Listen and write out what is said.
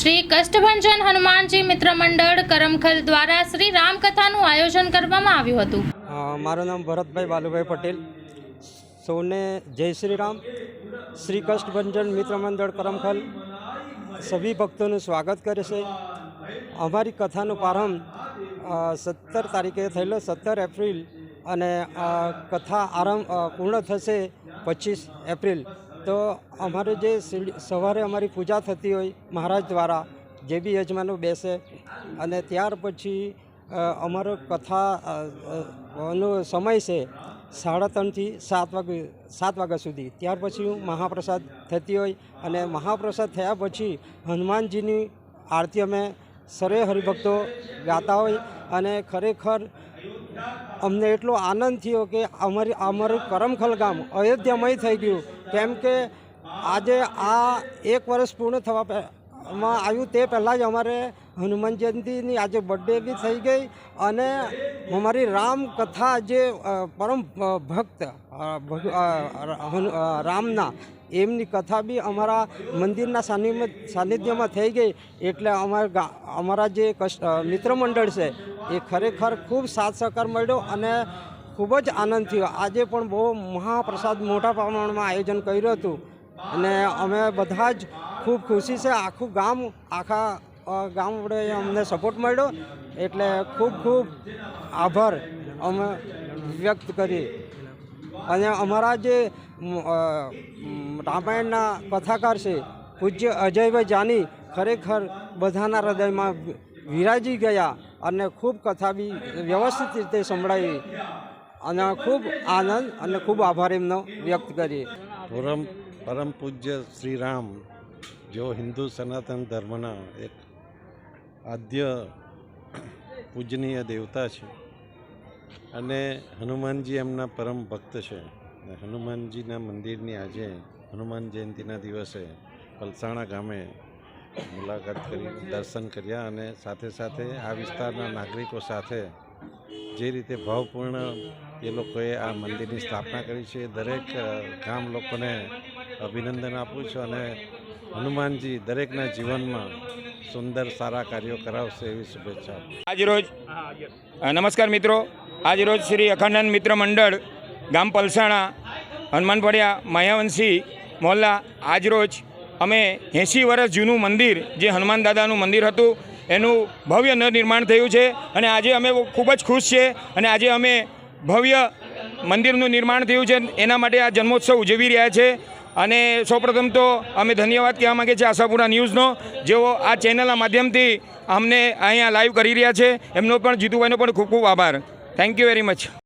શ્રી કષ્ટભંજન હનુમાનજી મિત્ર મંડળ કરમખલ દ્વારા શ્રી રામકથાનું આયોજન કરવામાં આવ્યું હતું. મારું નામ ભરતભાઈ બાલુભાઈ પટેલ. સૌને જય શ્રી રામ. શ્રી કષ્ટભંજન મિત્ર મંડળ કરમખલ સભી ભક્તોનું સ્વાગત કરે છે. અમારી કથાનો પ્રારંભ સત્તર તારીખે થયેલો, સત્તર એપ્રિલ અને કથા આરંભ પૂર્ણ થશે પચીસ એપ્રિલ. તો અમારે જે સવારે અમારી પૂજા થતી હોય મહારાજ દ્વારા જે બી યજમાનો બેસે અને ત્યાર પછી અમારો કથા અ, અ, નો સમય છે સાડા ત્રણથી સાત વાગે સાત વાગ્યા સુધી. ત્યાર પછી મહાપ્રસાદ થતી હોય અને મહાપ્રસાદ થયા પછી હનુમાનજીની આરતી અમે સર્વે હરિભક્તો ગાતા હોય અને ખરેખર અમને એટલો આનંદ થયો કે અમારી અમારું કરમખલ ગામ અયોધ્યામય થઈ ગયું. કેમ કે આજે આ એક વર્ષ પૂર્ણ થવા માં આવ્યું તે પહેલાં જ અમારે હનુમાન જયંતિની આજે બર્થડે બી થઈ ગઈ અને અમારી રામ કથા જે પરમ ભક્ત રામના એમની કથા બી અમારા મંદિરના સાનિધ્યમાં થઈ ગઈ. એટલે અમારા અમારા જે મિત્ર મંડળ છે એ ખરેખર ખૂબ સાથ સહકાર મળ્યો અને ખૂબ જ આનંદ થયો. આજે પણ બહુ મહાપ્રસાદ મોટા પ્રમાણમાં આયોજન કર્યું હતું અને અમે બધા જ ખૂબ ખુશી છે. આખું ગામ, આખા ગામ વડે અમને સપોર્ટ મળ્યો એટલે ખૂબ ખૂબ આભાર અમે વ્યક્ત કરીએ. અને અમારા જે રામાયણના કથાકાર છે, પૂજ્ય અજયભાઈ જાની ખરેખર બધાના હૃદયમાં વિરાજી ગયા. અને ખૂબ કથા બી વ્યવસ્થિત રીતે સંભળાવી. અને ખૂબ આનંદ અને ખૂબ આભાર એમનો વ્યક્ત કરીએ. પરમ પરમ પૂજ્ય શ્રી રામ, જેઓ હિન્દુ સનાતન ધર્મના એક આદ્ય પૂજનીય દેવતા છે અને હનુમાનજી એમના પરમ ભક્ત છે. હનુમાનજીના મંદિરની આજે હનુમાન જયંતિના દિવસે પલસાણા ગામે મુલાકાત કરી, દર્શન કર્યા અને સાથે સાથે આ વિસ્તારના નાગરિકો સાથે જે રીતે ભાવપૂર્ણ એ લોકોએ આ મંદિરની સ્થાપના કરી છે, દરેક ગામ લોકોને અભિનંદન આપું છું અને હનુમાનજી દરેકના જીવનમાં સુંદર સારા કાર્યો કરાવશે એવી શુભેચ્છા. આજરોજ નમસ્કાર મિત્રો આજરોજ શ્રી અખંડાનંદ મિત્ર મંડળ, ગામ પલસાણા હનુમાન ફળિયા માયાવંશી મોહલ્લા આજરોજ અમે એંસી વર્ષ જૂનું મંદિર, જે હનુમાન દાદાનું મંદિર હતું, એનું ભવ્ય નિર્માણ થયું છે અને આજે અમે ખૂબ જ ખુશ છીએ અને આજે અમે ભવ્ય મંદિરનું નિર્માણ થયું છે. એના માટે આ જન્મોત્સવ ઉજવી રહ્યા છે. અને સૌપ્રથમ તો અમે ધન્યવાદ કહેવા માગીએ છીએ આશાપુરા ન્યૂઝનો, જેઓ આ ચેનલના માધ્યમથી અમને અહીંયા લાઈવ કરી રહ્યા છે. એમનો પણ, જીતુભાઈનો પણ ખૂબ ખૂબ આભાર. Thank you very much